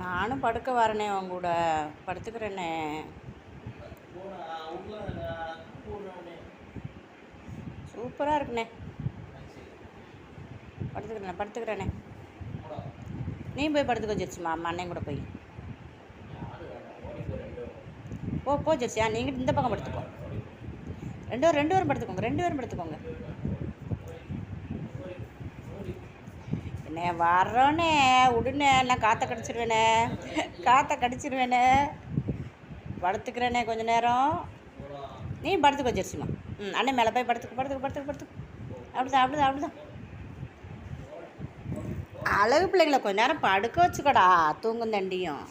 நானும் படுக்க வரனே உங்க கூட. படுத்துக்கிறேனே. சூப்பராக இருக்குண்ணே. படுத்துக்கிறேன் படுத்துக்கிறேனே நீ போய் படுத்துக்கோ ஜெர்சிமா அம்மா அண்ணன் கூட போய். ஓ போ ஜெர்சியா நீங்கள் இந்த பக்கம் படுத்துக்கோ. ரெண்டு பேரும் ரெண்டு பேரும் படுத்துக்கோங்க. ரெண்டு பேரும் படுத்துக்கோங்க. என்ன வர்றோன்னே உடனே எல்லாம் காற்ற கடிச்சிருவேனே. காற்ற கடிச்சிருவேனே. படுத்துக்கிறேனே கொஞ்ச நேரம். நீ படுத்துக்கோ ஜெர்சிமா ம் அண்ணன் மேலே போய் படுத்துக்க படுத்துக்க படுத்துக்க படுத்துக்க. அப்படிதான் அப்படிதான் அப்படிதான். அழகு பிள்ளைங்களை கொஞ்ச நேரம் படுக்க வச்சுக்கோடா தூங்கும் தண்டியும்.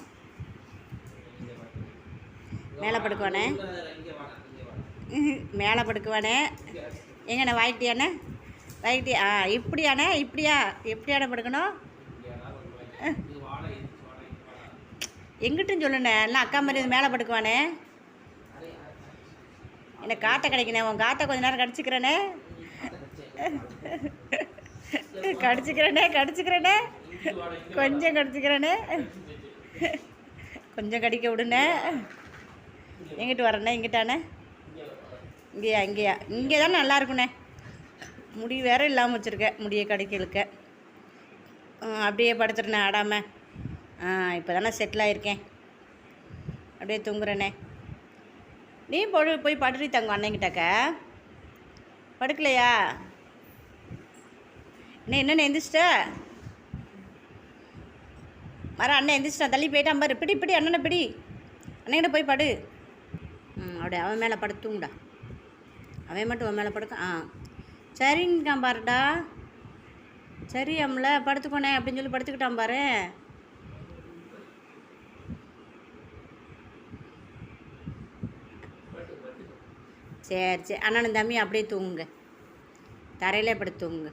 மேலே படுக்குவானே? மேலே படுக்குவானே? எங்கண்ணே வாங்கிட்டியாண்ணே ரைட்டு ஆ இப்படியாண்ணே இப்படியா எப்படியாண்ணே படுக்கணும்? எங்கிட்டும் சொல்லுண்ணே எல்லாம் அக்கா மாதிரி இது மேலே படுக்குவானே? என்ன காட்டை கிடைக்கணே உன் காட்டை கொஞ்ச நேரம் கடிச்சிக்கிறேனே? கடிச்சிக்கிறேனே கடிச்சிக்கிறேனே? கொஞ்சம் கடிச்சிக்கிறேனே? கொஞ்சம் கடிக்க விடுண்ணே எங்கிட்டு வரண்ணே இங்கிட்டானே இங்கேயா இங்கேயா இங்கே தானே நல்லா இருக்குண்ணே. முடி வேற இல்லாமல் வச்சுருக்கேன் முடியை கடைக்கு இழுக்க அப்படியே படுத்துருண்ணே ஆடாமல் ஆ இப்போ தானே செட்டில் ஆகிருக்கேன் அப்படியே தூங்குறேனே. நீ பொழு போய் படுறி தங்க அண்ணங்கிட்டக்க படுக்கலையா? என்ன என்னென்ன எந்திரிச்சிட்ட? வர அண்ணன் எந்திரிச்சிட்டான் தள்ளி போயிட்டான் பாரு பிடி பிடி அண்ணனை பிடி. அண்ணன்கிட்ட போய் படு. ம் அப்படியே அவன் மேலே படுத்து தூங்குடா. அவன் மட்டும் அவன் மேலே படுக்க ஆ. சரிங்கிட்டான் பாருடா. சரி அம்மல படுத்துக்கோனே அப்படின்னு சொல்லி படுத்துக்கிட்டான் பாரு. சரி சரி. அண்ணனும் தம்பி அப்படியே தூங்குங்க. தரையிலே படுத்து தூங்குங்க.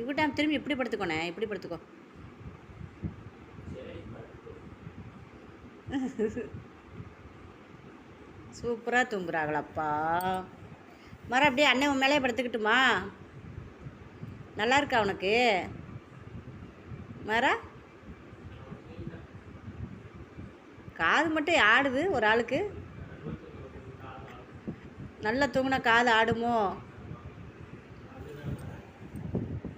இவட்டா திரும்பி இப்படி படுத்துக்கோண்ணே இப்படி படுத்துக்கோ? சூப்பராக தூங்குறாங்களப்பா. மரம் அப்படியே அண்ணன் உன் மேலே படுத்துக்கிட்டுமா? நல்லா இருக்கா உனக்கு? மர காது மட்டும் ஆடுது ஒரு ஆளுக்கு. நல்லா தூங்கினா காது ஆடுமோ?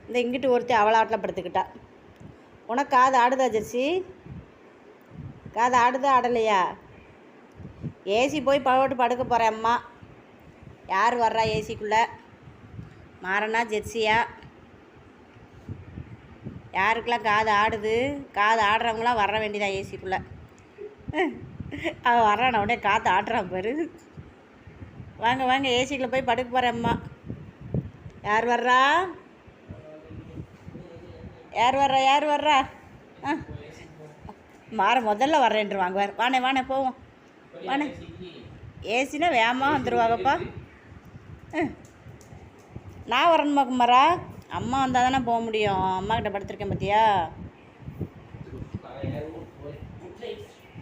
இந்த இங்கிட்டு ஒருத்தி அவளாட்டில் படுத்துக்கிட்டா. உனக்கு காது ஆடுதா ஜெர்சி? காது ஆடுதா ஆடலையா? ஏசி போய் பழவட்டு படுக்க போகிறேன் அம்மா. யார் வர்றா ஏசிக்குள்ளே? மாறனா ஜெர்சியா? யாருக்கெல்லாம் காது ஆடுது? காது ஆடுறவங்களாம் வர வேண்டியதா ஏசிக்குள்ளே? அவன் வர்றான உடனே காற்று ஆடுறான் பாரு. வாங்க வாங்க ஏசிக்குள்ளே போய் படுக்க போகிறேன் அம்மா. யார் வர்றா? யார் வர்றா யார் வர்றா? ஆ. மாற முதல்ல வர்றேன்ட்டு வாங்குவார் வானே வானே போவோம். வானே ஏசினா வேகமாக வந்துடுவாங்கப்பா நான் வரணுமா குமாரா? அம்மா வந்தால் தானே போக முடியும். அம்மா கிட்ட படுத்திருக்கேன் பார்த்தியா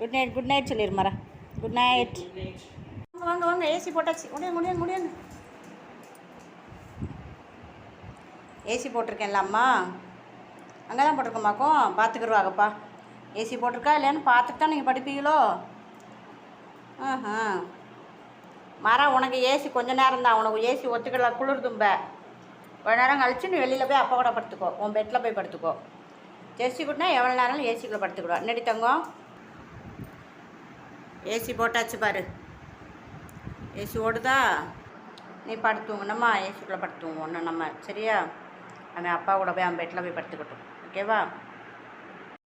குட் நைட் குட் நைட் சொல்லிடுமாரா குட் நைட் வாங்க வாங்க வாங்க ஏசி போட்டாச்சு. முடியும் முடியும் முடியும் ஏசி போட்டிருக்கேன்ல அம்மா. அங்கே தான் போட்டிருக்கோம்மாக்கும் பார்த்துக்குருவாங்கப்பா ஏசி போட்டிருக்கா இல்லைன்னு பார்த்துட்டு தான் நீங்கள் படிப்பீங்களோ? ஆஹா. மரம் உனக்கு ஏசி கொஞ்ச நேரம் தான். உனக்கு ஏசி ஒத்துக்கல குளிர் தும்ப கொஞ்ச நேரம் கழிச்சு நீ வெளியில் போய் அப்பா கூட படுத்துக்கோ. உன் பெட்டில் போய் படுத்துக்கோ. ஜெர்சி கூட்டினா எவ்வளோ நேரம் ஏசிக்குள்ளே படுத்துக்கிடுவா? என்னடி தங்கம்? ஏசி போட்டாச்சு பாரு. ஏசி ஓடுதா? நீ படுத்துவங்கண்ணம்மா ஏசிக்குள்ளே படுத்துவோம் ஒன்று நம்ம சரியா? அவன் அப்பா கூட போய் அவன் பெட்டில் போய் படுத்துக்கிட்டோம். ஓகேவா?